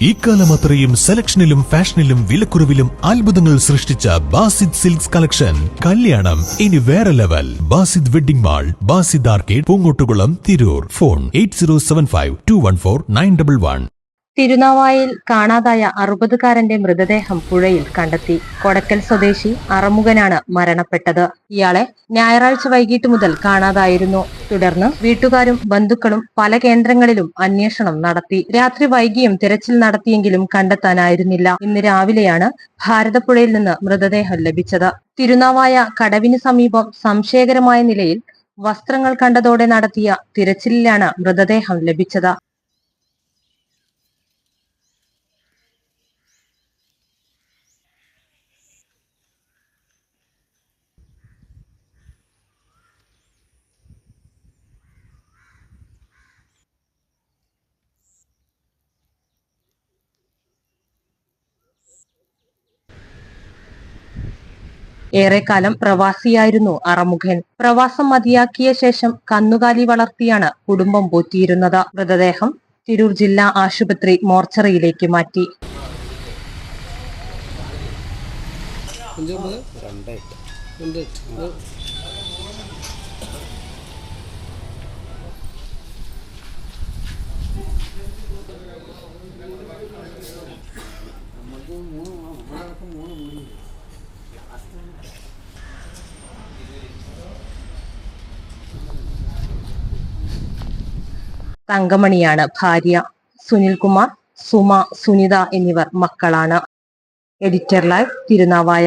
ഇക്കാലം അത്രയും സെലക്ഷനിലും ഫാഷനിലും വിലക്കുറവിലും അത്ഭുതങ്ങൾ സൃഷ്ടിച്ച ബാസിദ് സിൽക്സ് കളക്ഷൻ. കല്യാണം ഇനി വേറെ level. Basid wedding mall Basid arcade Poongottukulam Tirur. Phone eight തിരുനാവായിൽ കാണാതായ അറുപതുകാരന്റെ മൃതദേഹം പുഴയിൽ കണ്ടെത്തി. കൊടക്കൽ സ്വദേശി അറമുഖനാണ് മരണപ്പെട്ടത്. ഇയാളെ ഞായറാഴ്ച വൈകിട്ട് മുതൽ കാണാതായിരുന്നു. തുടർന്ന് വീട്ടുകാരും ബന്ധുക്കളും പല കേന്ദ്രങ്ങളിലും അന്വേഷണം നടത്തി. രാത്രി വൈകിയും തിരച്ചിൽ നടത്തിയെങ്കിലും കണ്ടെത്താനായിരുന്നില്ല. ഇന്ന് രാവിലെയാണ് ഭാരതപ്പുഴയിൽ നിന്ന് മൃതദേഹം ലഭിച്ചത്. തിരുനാവായ കടവിന് സമീപം സംശയകരമായ നിലയിൽ വസ്ത്രങ്ങൾ കണ്ടതോടെ നടത്തിയ തിരച്ചിലിലാണ് മൃതദേഹം ലഭിച്ചത്. ഏറെക്കാലം പ്രവാസിയായിരുന്നു അറമുഖൻ. പ്രവാസം മതിയാക്കിയ ശേഷം കന്നുകാലി വളർത്തിയാണ് കുടുംബം പോറ്റിയിരുന്നത്. മൃതദേഹം തിരൂർ ജില്ലാ ആശുപത്രി മോർച്ചറിയിലേക്ക് മാറ്റി. അഞ്ചൊമ്പത് തങ്കമണിയാണ്. ഭാര്യ സുനിൽകുമാർ സുമ സുനിത എന്നിവർ മക്കളാണ്. Editor live Thirunavaya